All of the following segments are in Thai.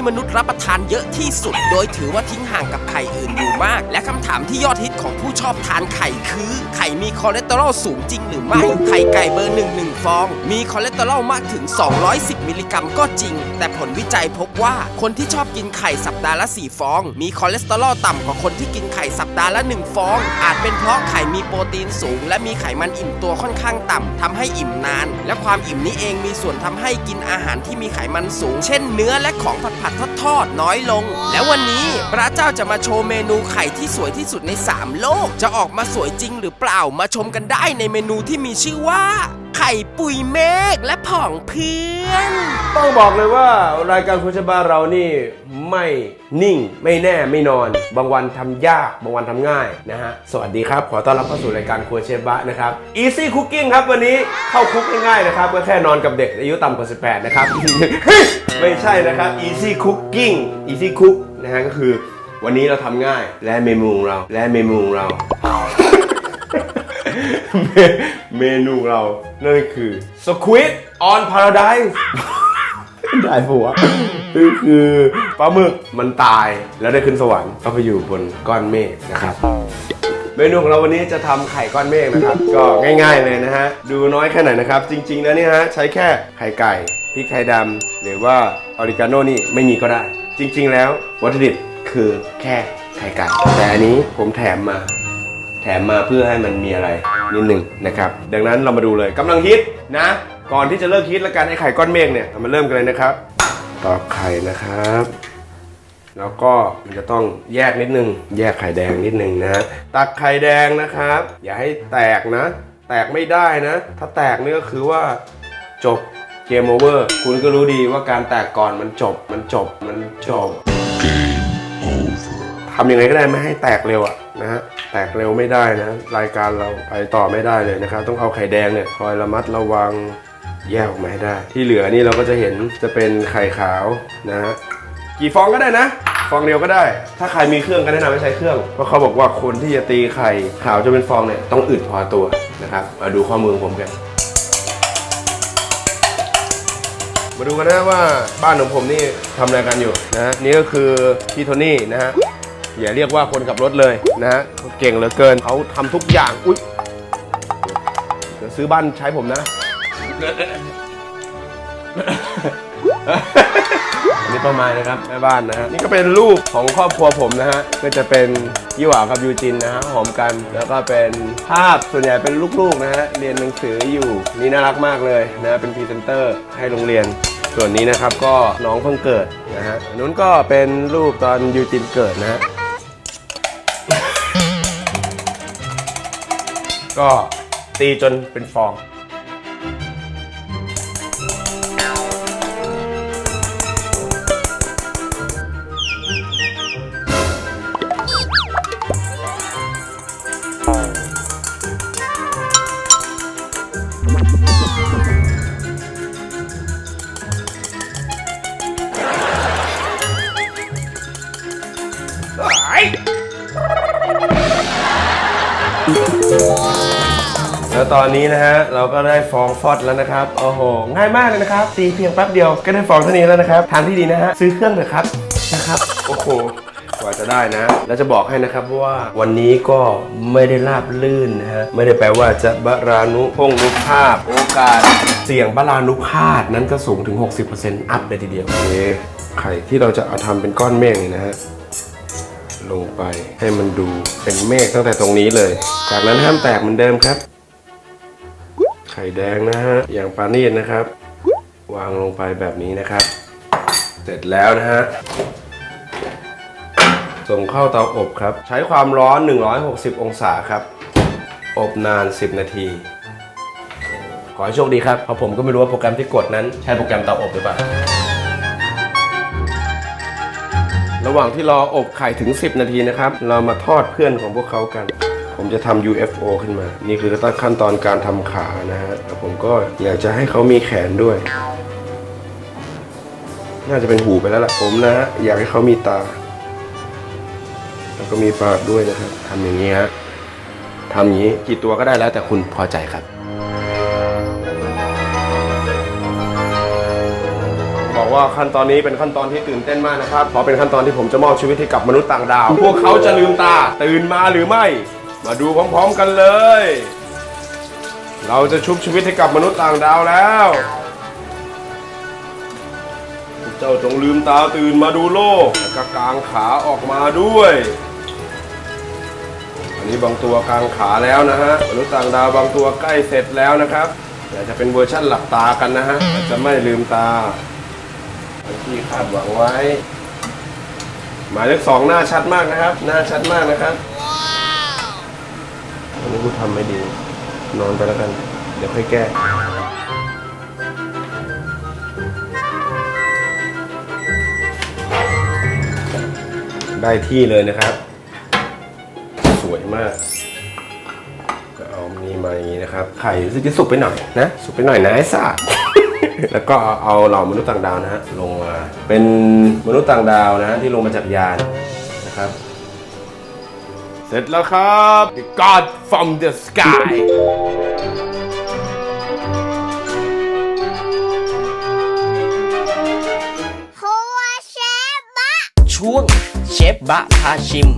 ที่มนุษย์รับประทานเยอะที่สุด โดยถือว่าทิ้งห่างกับไข่อื่นอยู่มาก และคำถามที่ยอดฮิตของผู้ชอบทานไข่คือ ไข่มีคอเลสเตอรอลสูงจริงหรือไม่ ไข่ไก่เบอร์หนึ่งหนึ่งฟอง มีคอเลสเตอรอลมากถึง 210 มิลลิกรัมก็จริง แต่ผลวิจัยพบว่าคนที่ชอบกินไข่สัปดาห์ละ 4 ฟอง มีคอเลสเตอรอลต่ำกว่าคนที่กินไข่สัปดาห์ละ 1 ฟอง อาจเป็นเพราะไข่มีโปรตีนสูง และมีไขมันอิ่มตัวค่อนข้างต่ำทำให้อิ่มนาน และความอิ่มนี้เองมีส่วนทำให้กินอาหารที่มีไขมันสูง เช่นเนื้อและของผัดผัดทอดทอดๆน้อยลง แล้ววันนี้พระเจ้าจะมาโชว์เมนูไข่ที่สวยที่สุดใน 3 โลก จะออกมาสวยจริงหรือเปล่ามาชมกันได้ในเมนูที่มีชื่อว่า ไข่ปุยเมฆและผ่องเพื่อน ต้องบอกเลยว่ารายการคุณชบาเรานี่ไม่นิ่งไม่แน่ไม่นอน บางวันทำยากบางวันทำง่ายนะฮะ สวัสดีครับ ขอต้อนรับเข้าสู่รายการครัวเชฟบะนะครับ Easy Cooking ครับวันนี้เข้าคุกง่ายๆนะครับ ก็แค่นอนกับเด็กอายุต่ำกว่า 18 นะครับ ไม่ใช่นะครับ Easy Cooking Easy Cook นะฮะก็คือวันนี้เราทำง่ายและเมนูของเราและเมนูของเรา เมเมนูเรา นั่นคือ Squid on Paradise ได้ผัวคือคือปลาหมึกมันตายแล้วได้ขึ้นสวรรค์ก็ไปอยู่บนก้อนเมฆนะครับ เมนูของเราวันนี้จะทำไข่ก้อนเมฆนะครับ ก็ง่ายๆเลยนะฮะ ดูน้อยแค่ไหนนะครับ จริงๆแล้วเนี่ยฮะใช้แค่ไข่ไก่พริกไทยดำหรือว่าออริกาโน่นี่ไม่มีก็ได้ จริงๆแล้ววัตถุดิบคือแค่ไข่ไก่แต่อันนี้ผมแถมมา แถมมาเพื่อให้มันมีอะไรนิดหนึ่งนะครับดังนั้นเรามาดูเลยกำลังฮิตนะ ก่อนที่จะเลิกฮิตแล้วกันไอ้ไข่ก้อนเมฆเนี่ยเรามาเริ่มกันเลยนะครับตอกไข่นะครับ แล้วก็มันจะต้องแยกนิดนึง แยกไข่แดงนิดนึงนะฮะตักไข่แดงนะครับ อย่าให้แตกนะ แตกไม่ได้นะ ถ้าแตกนี่ก็คือว่าจบเกมโอเวอร์คุณก็รู้ดีว่าการแตกก่อนมันจบมันจบมันจบ ทำยังไงก็ได้ไม่ให้แตกเร็วอะนะฮะแตกเร็วไม่ได้นะ รายการเราไปต่อไม่ได้เลยนะครับ ต้องเอาไข่แดงเนี่ยคอยระมัดระวังแยกออกมาให้ได้ ที่เหลือนี่เราก็จะเห็นจะเป็นไข่ขาวนะฮะกี่ฟองก็ได้นะ ฟองเดียวก็ได้ ถ้าใครมีเครื่องก็แนะนำให้ใช้เครื่อง เพราะเขาบอกว่าคนที่จะตีไข่ขาวจนเป็นฟองเนี่ยต้องอึดพอตัวนะครับมาดูข้อมือของผมกันมาดูกันนะว่าบ้านของผมนี่ทำอะไรกันอยู่นะนี่ก็คือพี่โทนี่นะฮะ อย่าเรียกว่าคนขับรถเลยนะฮะเขาเก่งเหลือเกินเขาทำทุกอย่างอุ๊ยเดี๋ยวซื้อบ้านใช้ผมนะ อันนี้ประมาณนะครับแม่บ้านนะฮะนี่ก็เป็นรูปของครอบครัวผมนะฮะก็จะเป็นยี่หวากับยูจินนะฮะหอมกันแล้วก็เป็นภาพส่วนใหญ่เป็นลูกๆนะฮะเรียนหนังสืออยู่นี่น่ารักมากเลยนะเป็นพรีเซนเตอร์ให้โรงเรียน ส่วนนี้นะครับก็น้องเพิ่งเกิดนะฮะอันนู้นก็เป็นรูปตอนยูจินเกิดนะฮะ ก็ตีจนเป็นฟอง อนนี้นะฮะเราก็ได้ฟองฟอดแล้วนะครับโอ้โหง่ายมากเลยนะครับตีเพียงแป๊บเดียวก็ได้ฟองเท่านี้แล้วนะครับทางที่ดีนะฮะซื้อเครื่องเถอะครับนะครับโอ้โหกว่าจะได้นะ แล้วจะบอกให้นะครับว่าวันนี้ก็ไม่ได้ราบลื่นนะฮะ ไม่ได้แปลว่าจะบารานุพงนุภาพ โอกาส เสี่ยงบารานุภาพนั้นก็สูงถึง 60%อัพเลยทีเดียวโอเคไข่ที่เราจะเอาทำเป็นก้อนเมฆนี่นะฮะ ลงไปให้มันดูเป็นเมฆตั้งแต่ตรงนี้เลย จากนั้นห้ามแตกเหมือนเดิมครับ ไข่แดงนะฮะ อย่างปานีตนะครับ วางลงไปแบบนี้นะครับ เสร็จแล้วนะฮะ ส่งเข้าเตาอบครับ ใช้ความร้อน 160 องศาครับ อบนาน 10 นาที ขอให้โชคดีครับ เพราะผมก็ไม่รู้ว่าโปรแกรมที่กดนั้น ใช้โปรแกรมเตาอบหรือเปล่า ระหว่างที่รออบไข่ถึง 10 นาทีนะครับ เรามาทอดเพื่อนของพวกเขากัน ผมจะทำ UFO ขึ้นมา นี่คือขั้นตอนการทำขานะฮะแล้วผมก็อยากจะให้เขามีแขนด้วย น่าจะเป็นหูไปแล้วล่ะผมนะฮะอยากให้เขามีตา แล้วก็มีปากด้วยนะครับทำอย่างนี้ฮะทำอย่างนี้กี่ตัวก็ได้แล้วแต่คุณพอใจครับบอกว่าขั้นตอนนี้เป็นขั้นตอนที่ตื่นเต้นมากนะครับ เพราะเป็นขั้นตอนที่ผมจะมอบชีวิตให้กับมนุษย์ต่างดาว พวกเขาจะลืมตา ตื่นมาหรือไม่ มาดูพร้อมๆกันเลย เราจะชุบชีวิตให้กับมนุษย์ต่างดาวแล้ว เจ้าจงลืมตาตื่นมาดูโลกแล้วก็กางขาออกมาด้วย อันนี้บางตัวกางขาแล้วนะฮะ มนุษย์ต่างดาวบางตัวใกล้เสร็จแล้วนะครับแต่จะเป็นเวอร์ชั่นหลับตากันนะฮะ จะไม่ลืมตาที่คาดหวังไว้ หมายเลขสองหน้าชัดมากนะครับ หน้าชัดมากนะครับ นนี้กูทำไม่ดี นอนไปแล้วกัน เดี๋ยวค่อยแก้ได้ที่เลยนะครับ สวยมาก ก็เอานี่มาอย่างนี้นะครับ ไข่รู้สึกจะสุกไปหน่อยนะ สุกไปหน่อยนะไอ้สัสแล้วก็เอาเหล่ามนุษย์ต่างดาวนะฮะลงมา เป็นมนุษย์ต่างดาวนะที่ลงมาจากยานนะครับ เสร็จแล้วครับ The God from the sky ช่วงเชฟบะพาชิม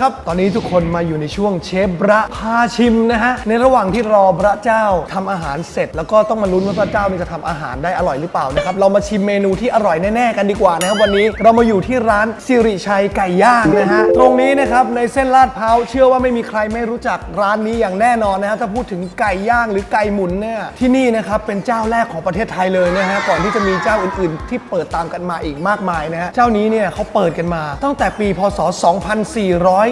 ละครับ ตอนนี้ทุกคนมาอยู่ในช่วงเชฟบระพาชิมนะฮะ ในระหว่างที่รอพระเจ้าทำอาหารเสร็จ แล้วก็ต้องมาลุ้นว่าพระเจ้านี่จะทำอาหารได้อร่อยหรือเปล่านะครับ เรามาชิมเมนูที่อร่อยแน่ๆกันดีกว่านะครับวันนี้เรามาอยู่ที่ร้านสิริชัยไก่ย่างนะฮะ ตรงนี้นะครับในเส้นลาดพร้าวเชื่อว่าไม่มีใครไม่รู้จักร้านนี้อย่างแน่นอนนะฮะถ้าพูดถึงไก่ย่างหรือไก่หมุนเนี่ยที่นี่นะครับเป็นเจ้าแรกของประเทศไทยเลยนะฮะก่อนที่จะมีเจ้าอื่น ๆ ที่เปิดตามกันมาอีกมากมายนะฮะเจ้านี้เนี่ยเขาเปิดกันมา ตั้งแต่ปีพศ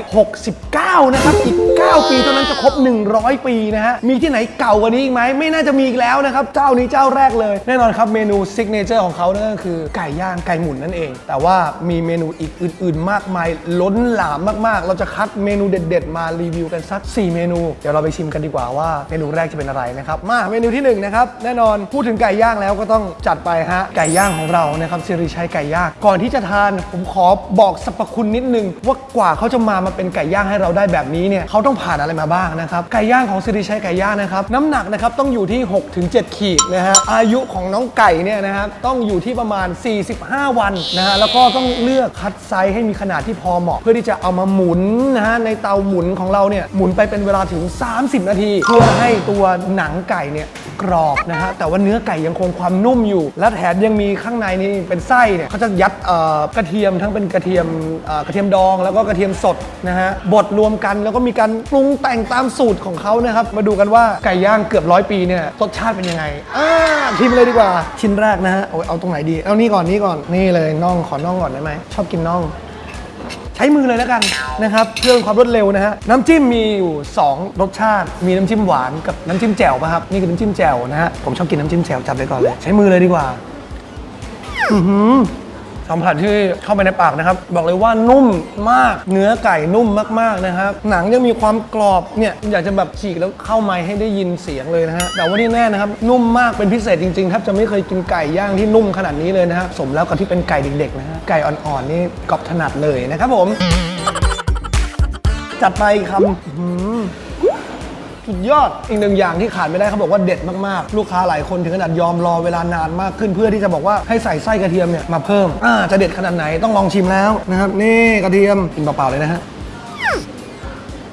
2469 นะครับ อีก9 ปีเท่านั้นจะครบ 100 ปีนะฮะ มีที่ไหนเก่ากว่านี้อีกไหม ไม่น่าจะมีอีกแล้วนะครับ เจ้านี้เจ้าแรกเลย แน่นอนครับเมนูซิกเนเจอร์ของเขานั่นก็คือไก่ย่างไก่หมุนนั่นเอง แต่ว่ามีเมนูอีกอื่น ๆ มากมาย ล้นหลามมากๆ เราจะคัดเมนูเด็ด ๆ มารีวิวกันสัก 4 เมนู เดี๋ยวเราไปชิมกันดีกว่าว่าเมนูแรกจะเป็นอะไรนะครับ มาเมนูที่หนึ่งนะครับ แน่นอนพูดถึงไก่ย่างแล้วก็ต้องจัดไปฮะ ไก่ย่างของเรานะครับสิริชัยไก่ย่าง ก่อนที่จะทานผมขอบอกสรรพคุณนิดนึงว่ากว่าเขาจะมามาเป็นไก่ย่างให้เราได้แบบนี้เนี่ยเขาต้องผ่านอะไรมาบ้างนะครับ ไก่ย่างของสิริชัยไก่ย่างนะครับ น้ำหนักนะครับต้องอยู่ที่ 6-7 ขีดนะฮะ อายุของน้องไก่เนี่ยนะฮะต้องอยู่ที่ประมาณ 45 วันนะฮะ แล้วก็ต้องเลือกคัดไซส์ให้มีขนาดที่พอเหมาะ เพื่อที่จะเอามาหมุนนะฮะในเตาหมุนของเราเนี่ยหมุนไปเป็นเวลาถึง 30 นาที เพื่อให้ตัวหนังไก่เนี่ยกรอบนะฮะแต่ว่าเนื้อไก่ยังคงความนุ่มอยู่ และแถมยังมีข้างในนี่เป็นไส้เนี่ยเขาจะยัดเอ่อกระเทียมทั้งเป็นกระเทียมกระเทียมดองแล้วก็กระเทียมสดนะฮะบดรวมกันแล้วก็มีการปรุงแต่งตามสูตรของเขานะครับ มาดูกันว่าไก่ย่างเกือบร้อยปีเนี่ยรสชาติเป็นยังไงอ่าชิมเลยดีกว่า ชิ้นแรกนะฮะโอ้ยเอาตรงไหนดี เอานี่ก่อนนี่ก่อนนี่เลยน่องขอน่องก่อนได้ไหมชอบกินน่อง ใช้มือเลยแล้วกันนะครับเพื่อความรวดเร็วนะฮะน้ำจิ้มมีอยู่ 2 รสชาติ มีน้ำจิ้มหวานกับน้ำจิ้มแจ่วป่ะครับนี่คือน้ำจิ้มแจ่วนะฮะผมชอบกินน้ำจิ้มแจ่วจับไปก่อนเลย ใช้มือเลยดีกว่า อือหือ สัมผัสที่เข้าไปในปากนะครับ บอกเลยว่านุ่มมาก เนื้อไก่นุ่มมากๆนะครับ หนังยังมีความกรอบเนี่ยอยากจะแบบฉีกแล้วเข้าไม้ให้ได้ยินเสียงเลยนะฮะแต่ว่านี่แน่นะครับนุ่มมากเป็นพิเศษจริงๆแทบจะไม่เคยกินไก่ย่างที่นุ่มขนาดนี้เลยนะฮะสมแล้วกับที่เป็นไก่เด็กๆนะฮะไก่อ่อนๆนี่กรอบถนัดเลยนะครับผม จัดไปคำ สุดยอด อีกหนึ่งอย่างที่ขาดไม่ได้เขาบอกว่าเด็ดมากๆ ลูกค้าหลายคนถึงขนาดยอมรอเวลานานมากขึ้นเพื่อที่จะบอกว่าให้ใส่ไส้กระเทียมเนี่ยมาเพิ่มอ่าจะเด็ดขนาดไหนต้องลองชิมแล้วนะครับนี่กระเทียมกินเปล่าๆเลยนะฮะ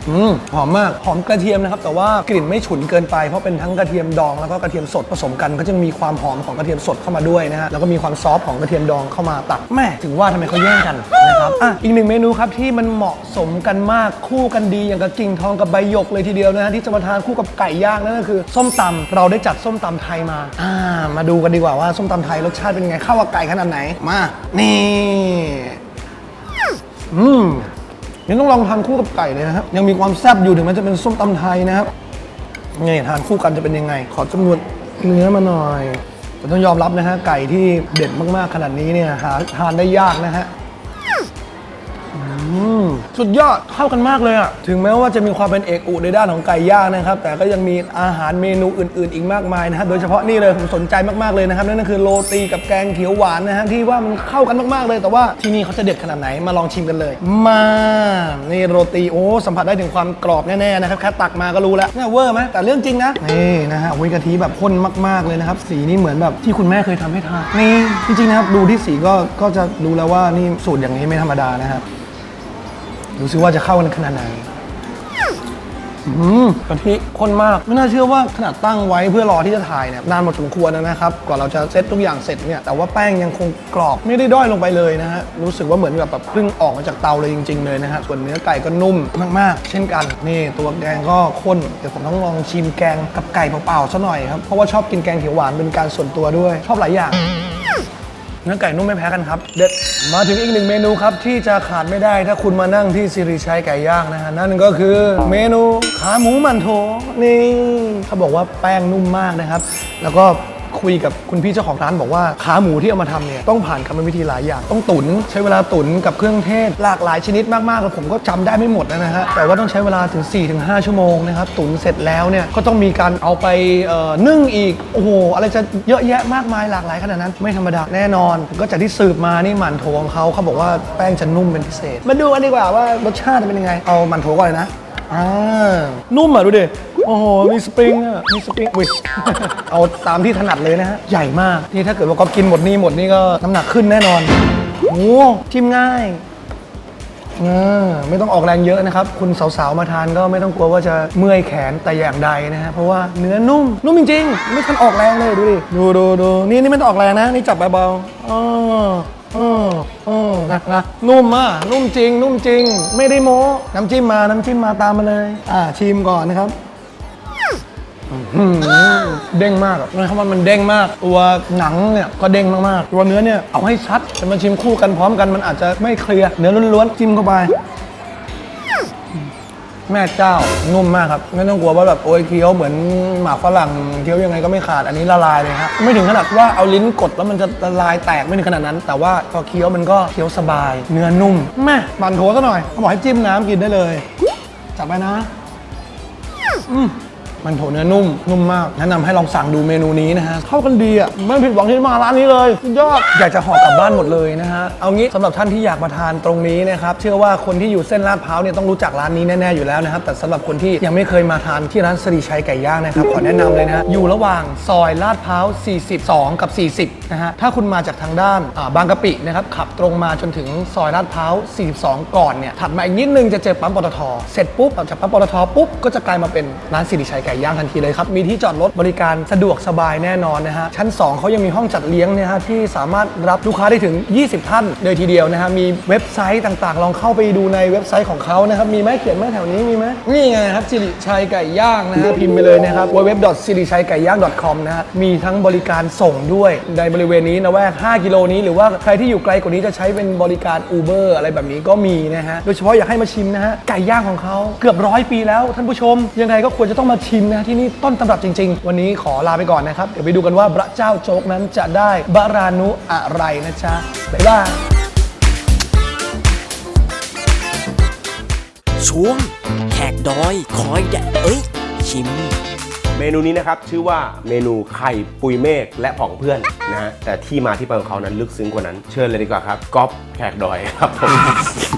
อืมหอมมาก หอมกระเทียมนะครับ แต่ว่ากลิ่นไม่ฉุนเกินไป เพราะเป็นทั้งกระเทียมดองแล้วก็กระเทียมสดผสมกัน ก็จะมีความหอมของกระเทียมสดเข้ามาด้วยนะฮะ แล้วก็มีความซอฟของกระเทียมดองเข้ามาตัดแม่ถึงว่าทำไมเขาแย่งกันนะครับ อะ อีกหนึ่งเมนูครับที่มันเหมาะสมกันมากคู่กันดีอย่างกับกิ่งทองกับใบหยกเลยทีเดียวนะฮะที่จะมาทานคู่กับไก่ย่างนั่นก็คือ ส้มตำเราได้จัดส้มตำไทยมา อ่า มาดูกันดีกว่าว่าส้มตำไทยรสชาติเป็นไงเข้ากับไก่ขนาดไหน มา นี่ อืม นี่ต้องลองทานคู่กับไก่เลยนะครับยังมีความแซ่บอยู่ถึงแม้จะเป็นส้มตำไทยนะครับนี่ทานคู่กันจะเป็นยังไง ขอจำนวนเนื้อมาหน่อยแต่ต้องยอมรับนะฮะไก่ที่เด็ดมากๆขนาดนี้เนี่ยหาทานได้ยากนะฮะ สุดยอดเข้ากันมากเลยอะ ถึงแม้ว่าจะมีความเป็นเอกอุในด้านของไก่ย่างนะครับ แต่ก็ยังมีอาหารเมนูอื่น ๆ อีกมากมายนะฮะโดยเฉพาะนี่เลยผมสนใจมาก ๆ เลยนะครับ นั่นก็คือโรตีกับแกงเขียวหวานนะฮะที่ว่ามันเข้ากันมาก ๆ เลย แต่ว่าที่นี่เขาจะเด็ดขนาดไหนมาลองชิมกันเลย มานี่โรตีโอ้สัมผัสได้ถึงความกรอบแน่ ๆ นะครับแค่ตักมาก็รู้แล้วเนี่ยเวอร์ไหมแต่เรื่องจริงนะนี่นะฮะวิกะทิแบบข้นมาก ๆ เลยนะครับสีนี่เหมือนแบบที่คุณแม่เคยทำให้ทานนี่จริงๆนะครับดูที่สีก็ก็จะรู้แล้วว่านี่สูตรอย่างนี้ไม่ธรรมดานะครับ ดูซิว่าจะเข้ากันขนาดไหนอืมกะทิข้นมาก ไม่น่าเชื่อว่าขนาดตั้งไว้เพื่อรอที่จะถ่ายเนี่ยนานพอสมควรนะครับ กว่าเราจะเซตทุกอย่างเสร็จเนี่ยแต่ว่าแป้งยังคงกรอบไม่ได้ด้อยลงไปเลยนะฮะรู้สึกว่าเหมือนแบบแบบเพิ่งออกมาจากเตาเลยจริง ๆ เลยนะฮะส่วนเนื้อไก่ก็นุ่มมากๆ เช่นกันนี่ตัวแกงก็ข้นเดี๋ยวผมต้องลองชิมแกงกับไก่เปล่าๆซะหน่อยครับเพราะว่าชอบกินแกงเขียวหวานเป็นการส่วนตัวด้วย ชอบหลายอย่าง เนื้อไก่นุ่มไม่แพ้กันครับ เด็ด มาถึงอีกหนึ่งเมนูครับ ที่จะขาดไม่ได้ถ้าคุณมานั่งที่สิริชัยไก่ย่างนะฮะ นั่นก็คือเมนูขาหมูมันโถนี่เขาบอกว่าแป้งนุ่มมากนะครับ แล้วก็ คุยกับคุณพี่เจ้าของร้านบอกว่าขาหมูที่เอามาทำเนี่ยต้องผ่านกรรมวิธีหลายอย่าง ต้องตุ๋นใช้เวลาตุ๋นกับเครื่องเทศหลากหลายชนิดมากๆแล้วผมก็จำได้ไม่หมดนะฮะแต่ว่าต้องใช้เวลาถึง 4-5 ชั่วโมงนะครับตุ๋นเสร็จแล้วเนี่ยก็ต้องมีการเอาไปเอ่อนึ่งอีกโอ้โหอะไรจะเยอะแยะมากมายหลากหลายขนาดนั้น ไม่ธรรมดาแน่นอน ก็จากที่สืบมานี่หมันโถของเขาเขาบอกว่าแป้งจะนุ่มเป็นพิเศษ มาดูกันดีกว่าว่ารสชาติจะเป็นยังไงเอาหมันโถก่อนเลยนะอ่านุ่มอะดูดิ โอ้โห มีสปริงอะ มีสปริงอุ้ย เอาตามที่ถนัดเลยนะฮะ ใหญ่มาก นี่ถ้าเกิดว่าก๊อฟกินหมดนี่หมดนี่ก็น้ำหนักขึ้นแน่นอนโอ้ชิมง่ายอ่าไม่ต้องออกแรงเยอะนะครับ คุณสาวๆ มาทานก็ไม่ต้องกลัวว่าจะเมื่อยแขนแต่อย่างใดนะฮะ เพราะว่าเนื้อนุ่ม นุ่มจริงๆ ไม่ทันออกแรงเลยดูดิ ดูดูดูนี่นี่ไม่ต้องออกแรงนะ นี่จับเบาๆอ๋ออ๋ออ๋อนะนะนุ่มอะนุ่มจริง นุ่มจริง ไม่ได้โม้ น้ำจิ้มมา น้ำจิ้มมาตามมาเลย อ่า ชิมก่อนนะครับ อื้อหือเด้งมากอะนะครับว่ามันเด้งมาก ตัวหนังเนี่ยก็เด้งมากๆตัวเนื้อเนี่ยเอาให้ชัดจะมาชิมคู่กันพร้อมกันมันอาจจะไม่เคลียร์เนื้อล้วนๆจิ้มเข้าไป แม่เจ้านุ่มมากครับ ไม่ต้องกลัวว่าแบบโอ้ยเคี้ยวเหมือนหมากฝรั่งเคี้ยวยังไงก็ไม่ขาดอันนี้ละลายเลยครับไม่ถึงขนาดว่าเอาลิ้นกดแล้วมันจะละลายแตกไม่ถึงขนาดนั้น แต่ว่าพอเคี้ยวมันก็เคี้ยวสบาย เนื้อนุ่มแม่บันโถซะหน่อยเขาบอกให้จิ้มน้ำกินได้เลยจับไปนะมั นโถเนื้อนุ่ม นุ่มมาก แนะนำให้ลองสั่งดูเมนูนี้นะฮะ เข้ากันดีอะ ไม่ผิดหวังที่มาร้านนี้เลยสุดยอด อยากจะห่อกลับบ้านหมดเลยนะฮะ เอางี้สำหรับท่านที่อยากมาทานตรงนี้นะครับ เชื่อว่าคนที่อยู่เส้นลาดพร้าวเนี่ยต้องรู้จักร้านนี้แน่ๆอยู่แล้วนะครับ แต่สำหรับคนที่ยังไม่เคยมาทานที่ร้านสรีชัยไก่ย่างนะครับ ขอแนะนำเลยนะฮะ อยู่ระหว่างซอยลาดพร้าว 42 กับ 40 นะฮะ ถ้าคุณมาจากทางด้านอ่าบางกะปินะครับขับตรงมาจนถึงซอยลาดพร้าว 42 ก่อนเนี่ยถัดมาอีกนิดนึงจะเจอปั๊มปตท เสร็จปุ๊บออกจากปั๊มปตทปุ๊บก็จะกลายมาเป็นร้านสิริชัยไก่ย่างทันทีเลยครับ มีที่จอดรถบริการสะดวกสบายแน่นอนนะฮะ ชั้น 2 เขายังมีห้องจัดเลี้ยงนะฮะที่สามารถรับลูกค้าได้ถึง 20 ท่านเลยทีเดียวนะฮะ มีเว็บไซต์ต่างๆ ลองเข้าไปดูในเว็บไซต์ของเขานะครับ มีไหมเขียนไหมแถวนี้มีไหมนี่ไงครับสิริชัยไก่ย่างนะฮะพิมพ์ไปเลยนะครับ w w w s i r i c h a i g a i y a n g c o m นะฮะ มีทั้งบริการส่งด้วยในบริเวณนี้นะแวก5กิโลนี้หรือว่าใครที่อยู่ไกลกว่านี้จะใช้เป็นบริการ Uber อะไรแบบนี้ก็มีนะฮะ โดยเฉพาะอยากให้มาชิมนะฮะไก่ย่างของเขาเกือบร้อยปีแล้วท่านผู้ชมยังไงก็ควรจะต้องมาชิมนะที่นี่ต้นตำรับจริง ๆ วันนี้ขอลาไปก่อนนะครับ เดี๋ยวไปดูกันว่าพระเจ้าโจ๊กนั้นจะได้บารานุอะไรนะจ๊ะบ๊ายบายช่วงแขกดอยคอยแดดเอ้ยชิม เมนูนี้นะครับ ชื่อว่าเมนูไข่ปุยเมฆและผองเพื่อนนะฮะแต่ที่มาที่ไปของเขานั้นลึกซึ้งกว่านั้นเชิญเลยดีกว่าครับก๊อฟแขกดอยครับผม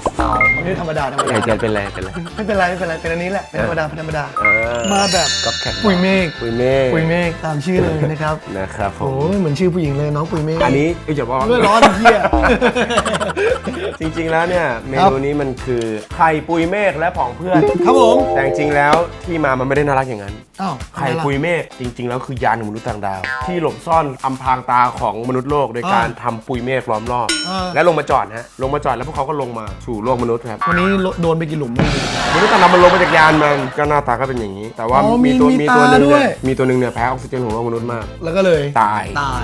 วันนี้ธรรมดาธรรมอยาดากจะเป็นไรเป็นไร ไม่เป็นไรไม่เป็นไรเป็นอันนี้แหละเป็นธรรมดาเป็นธรรมดา เออ มาแบบก๊อฟแขกดอปุยเมฆปุยเมฆปุยเมฆตามชื่อเลยนะครับนะครับผโอ้ม ยเหมือนชื่อผู้หญิงเลยน้องปุยเมฆอันนี้เอ้ยจะบอกไม่ร้อนเที่ย จริงๆ แล้วเนี่ยเมครับนูนี้มันคือไข่ปุยเมฆและผองเพื่อนครับผม แต่จริงๆ แล้วที่มามันไม่ได้น่ารักอย่างนั้น อ้าวไข่ปุยเมฆจริง ๆ แล้วคือยานของมนุษย์ต่างดาว ที่หลบซ่อนอำพรางตาของมนุษย์โลกโดยการทำปุยเมฆล้อมรอบ อ่า และลงมาจอดฮะลงมาจอดแล้วพวกเขาก็ลงมาสู่โลกมนุษย์ครับวันนี้โดนไปกี่หลุมมนุษย์ต่างดาวมันลงมาจากยานมันก็หน้าตาก็เป็นอย่างนี้ แต่ว่าอ๋อมีตัวมีมีตัวตาหนึ่งด้วยเนี่ยมีตัวหนึ่งเนี่ยแพ้ออกซิเจนของโลกมนุษย์มาก แล้วก็เลย ตาย ตาย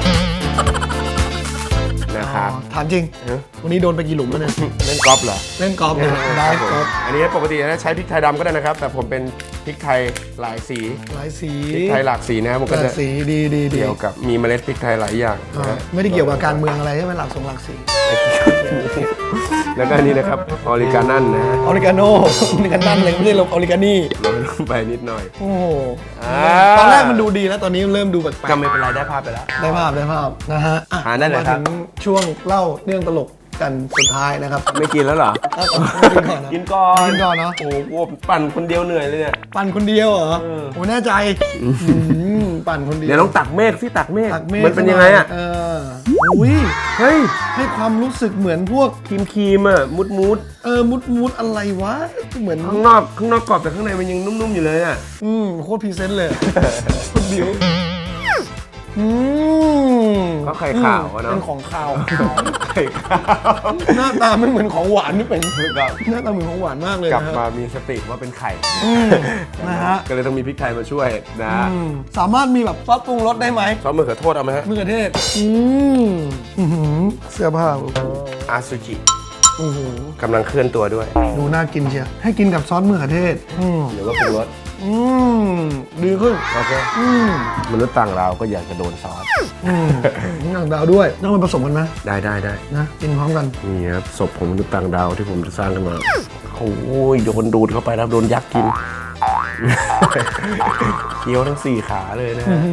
นะครับ อ๋อถามจริง เอ๊ะวันนี้โดนไปกี่หลุมแล้วเนี่ย เล่นกอล์ฟเหรอเล่นกอล์ฟเนี่ยได้ครับผมกอล์ฟอันนี้ปกตินะใช้พริกไทยดำก็ได้นะครับ แต่ผมเป็นพริกไทยหลายสีหลายสีพริกไทยหลากสีนะครับมันก็หจะลายสีดีดีดีเกี่ยวกับมีเมล็ดพริกไทยหลายอย่างอ่านะฮะไม่ได้เกี่ยวกับการเมืองอะไรใช่ไหมหลักสงหลักสีแล้วก็อันนี้นะครับออริกานันนะฮะออริกาโน่ออริกานันเลยไม่ได้ลงออริกานี่ โรยลงไปนิดหน่อย โอ้โหอ่า ตอนแรกมันดูดีแล้วตอนนี้เริ่มดูแปลกก็ไม่เป็นไรได้ภาพไปแล้ว ๆได้ภาพได้ภาพนะฮะอะทานได้เลยครับ มาถึงช่วงเล่าเรื่องตลกกันสุดท้ายนะครับไม่กินแล้วเหรอเอาเอากินก่อนนะกินก่อน กินก่อนเนาะ โอ้โหปั่นคนเดียวเหนื่อยเลยเนี่ย ปั่นคนเดียวเหรอเออโอ้แน่ใจมปั่นคนเดียวเดี๋ยวต้องตักเมฆสิตักเมฆตักเมฆมันเป็นยังไงอะ เอออุ้ยเฮ้ย ให้ความรู้สึกเหมือนพวก ครีมครีมอะ มุดมุดเออมุดมุดอะไรวะ เหมือน ข้างนอกข้างนอกกรอบแต่ข้างในมันยังนุ่มๆอยู่เลยอะ อืมโคตรพรีเซนต์เลยคนเดียวอืม ก็ไข่ขาวอะเนาะเป็นของขาว ไข่ขาวหน้าตาไม่เหมือนของหวานนี่เป็นก็หน้าตาเหมือนของหวานมากเลยกลับนะมามีสติว่าเป็นไข่อืมนะฮะ ก็เลยต้องมีพริกไทยมาช่วยนะอืมสามารถมีแบบซอสปรุงรสได้ไหมซอสมะเขือโทษเอาไหมฮะมะเขือเทศอืมอื้อหือเสื้อผ้าอาซูจิโอ้โหกำลังเคลื่อนตัวด้วย ดูน่ากินเชียวให้กินกับซอสมะเขือเทศอืมหรือว่าปรุงรส อืมดีขึ้น โอเคอืมมนุษย์ต่างดาวก็อยากจะโดนซอส อืมหนังดาวด้วยต้องมาผสมกันไหมได้ได้ได้นะกินพร้อมกัน นี่ครับศพของมนุษย์ต่างดาวที่ผมจะสร้างขึ้นมาโอ้ยโดนดูดเข้าไปแล้วโดนยักษ์กิน เคี้ยวทั้งสี่ขาเลยนะฮะอื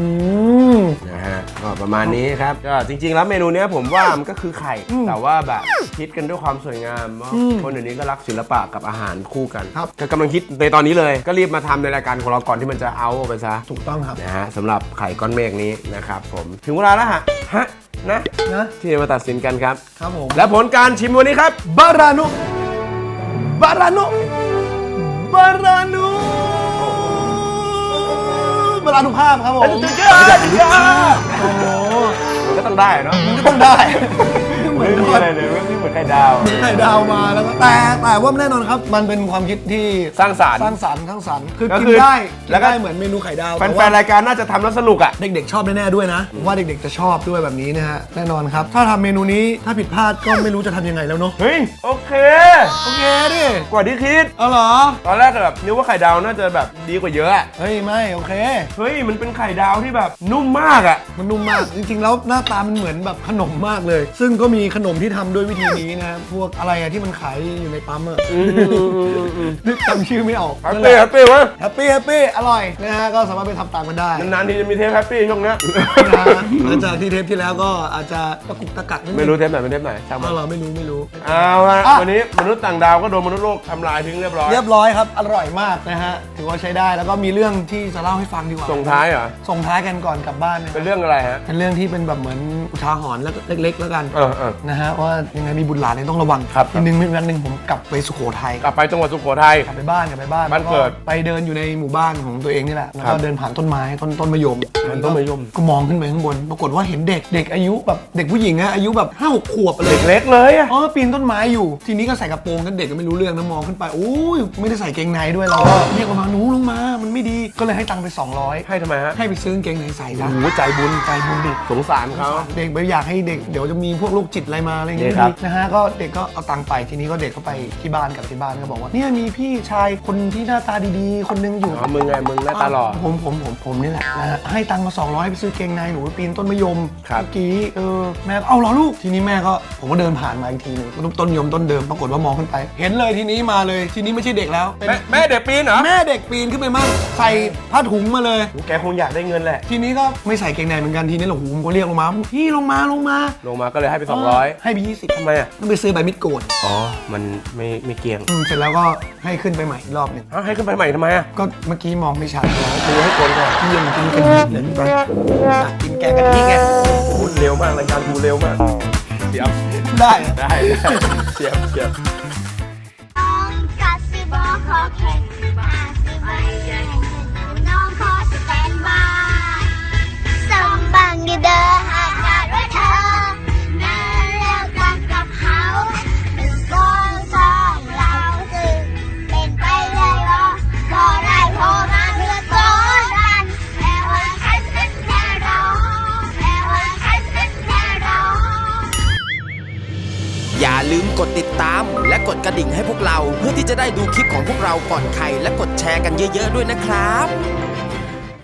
มนะฮะ ก็ประมาณนี้ครับก็จริง ๆ แล้วเมนูเนี้ยผมว่ามันก็คือไข่ แต่ว่าแบบคิดกันด้วยความสวยงามเพราะคนเดี๋ยวนี้ก็รักศิลปะกับอาหารคู่กันครับ ก็กำลังคิดในตอนนี้เลย ก็รีบมาทำในรายการของเราก่อนที่มันจะเอาไปซะถูกต้องครับ นะฮะสำหรับไข่ก้อนเมฆนี้นะครับผมถึงเวลาแล้วฮะฮะนะนะที่จะมาตัดสินกันครับ ครับผมและผลการชิมวันนี้ครับบารานุบารานุบารานุ บารานุภาพครับผมโอ้โหมันก็ต้องได้เนาะมันก็ต้องได้ เหมือนไม่มีทอดอะไรเลยไม่เหมือนไข่ดาว ไข่ดาวมาแล้วก็แต่แต่ว่าแน่นอนครับ มันเป็นความคิดที่สร้างสรรค์สร้างสรรค์สร้างสรรค์คือก็กินคือได้แล้แล้ววก็ก็เหมือนเมนูไข่ดาวแฟแต่ว่านๆรายการน่าจะทำแล้วสนุกอะ เด็กๆ ชอบแน่ๆด้วยนะผมว่าเด็กๆจะชอบด้วยแบบนี้นะฮะแน่นอนครับ ถ้าทำเมนูนี้ถ้าผิดพลาดก็ไม่รู้จะทำยังไงแล้วเนาะเฮ้ย โอเค โอเคดิกว่าที่คิด เอาเหรอตอนแรกแบบนึกว่าไข่ดาวน่าจะแบบดีกว่าเยอะอะเฮ้ยไม่โอเค เฮ้ย มันเป็นไข่ดาวที่แบบนุ่มมากอะ มันนุ่มมาก จริงๆ แล้วหน้าตามันเหมือนแบบขนมมากเลย ซึ่งก็มีขนมที่ทำด้วยวิธีนี้นะ พวกอะไรอะที่มันขายอยู่ในปั๊มอะนึกจำชื่อไม่ออกแฮปปี้แฮปปี้วะแฮปปี้แฮปปี้อร่อยนะฮะก็สามารถไปทำตามกันได้นะนานๆทีจะมีเทปแฮปปี้ช่วงเนี้ยฮะหลังจากที่เทปที่แล้วก็อาจจะตะกุกตะกักนิดนึงไม่รู้เทปไหนเป็นเทปไหนช่างมัเอานเหรอไม่รู้ไม่รู้ เอาละอะ วันนี้มนุษย์ต่างดาวก็โดนมนุษย์โลกทำลายทิ้งเรียบร้อย เรียบร้อยครับ อร่อยมากนะฮะ ถือว่าใช้ได้แล้วก็มีเรื่องที่จะเล่าให้ฟังดีกว่าส่งท้ายเหรอ ส่งท้ายกันก่อนกลับบ้านนะเป็นเรื่องอะไรฮะ เป็นเรื่องที่เป็นแบบเหมือนอุทาหรณ์เล็ก ๆ แล้วกัน เออเออนะฮะว่ายังไงมีบุตรหลานเนี่ยต้องระวังครับ อีกหนึ่งมีวันหนึ่งผมกลับไปสุโขทัยกลับไปจังหวัดสุโขทัย กลับไปบ้านกลับไปบ้านบ้านเกิดแล้วไปเดินอยู่ในหมู่บ้านของตัวเองนี่แหละแล้วครัก็บเดินผ่านต้นไม้ต้นต้นมะยมผ่านต้นมะยม ก็มองขึ้นไปข้างบน ปรากฏว่าเห็นเด็กเด็กอายุแบบเด็กผู้หญิงอะอายุแบบห้าหกขวบอะเลยเล็กเลยอะ อ๋อปีนต้นไม้อยู่ ทีนี้ก็ใส่กระโปรงกันเด็กก็ไม่รู้เรื่องนะมองขึ้นไปโอ้ยไม่ได้ใส่เกงในด้วยเราก็เรียกออกมาหนูลงมา มันไม่ดีก็เลยให้ตังค์ไป 200 ให้ทำไมฮะให้ไปซื้อกางเกงในใส่ซะโอ้โหใจบุญใจบุญดิสงสารเขาเด็กไม่อยากให้เด็กเดี๋ยวจะมีพวกโรคจิตอะไรมาอะไรอย่างนี่เงี้ยครับ นะฮะก็เด็กก็เอาตังค์ไปทีนี้ก็เด็กก็ไปที่บ้านกลับที่บ้านก็บอกว่าเนี่ยมีพี่ชายคนที่หน้าตาดีๆ คนนึงอยู่ อ๋อมึงไงมึงหน้าตาหล่อ ผมผมผมผมนี่แหละนะฮะให้ตังค์มา 200ให้ไปซื้อเกงในหนูไปปีนต้นมะยมครับ เมื่อกี้เออแม่ก็เอาเหรอลูกทีนี้แม่ก็ผมก็เดินผ่านมาอีกทีหนึงต้นมะยมต้นเดิมปรากฏว่ามองขึ้นไป เห็นเลยทีนี้มาเลย ทีนี้ไม่ใช่เด็กแล้วเป็นแม่แม่เด็กปีนเหรอแม่เด็กปีนขึ้นไปมั่งใส่ผ้าถุงมาเลย แกคงอยากได้เงินแหละ ทีนี้ก็ไม่ใส่เกงในเหมือนกันทีนี้หลวงหูผมก็เรียกลงมาพี่ลงมาลงมา ลงมาก็เลยให้ไป 200ให้ไปยี่สิบทำไมอะต้องไปซื้อใบมิดโกนอ๋อ มันไม่ไม่เกี่ยงอืมเสร็จแล้วก็ให้ขึ้นไปใหม่อีกรอบหนึ่ง เอ้าให้ขึ้นไปใหม่ทำไมอะก็เมื่อกี้มองไม่ชัดแล้วดูให้โกนก่อนพี่ยังกินกันเลยนี่ไปอยากกินแกงกะทิไงพูดเร็วมากรายการดูเร็วมากเสียบได้อะได้ได้เสียบเสียบน้องกัดสิบอกขอแข่งอาสิไปแข่งน้องขอสแตนบายสมบังดีเดอ กดติดตาม และกดกระดิ่งให้พวกเรา เพื่อที่จะได้ดูคลิปของพวกเราก่อนใครและกดแชร์กันเยอะ ๆ ด้วยนะครับ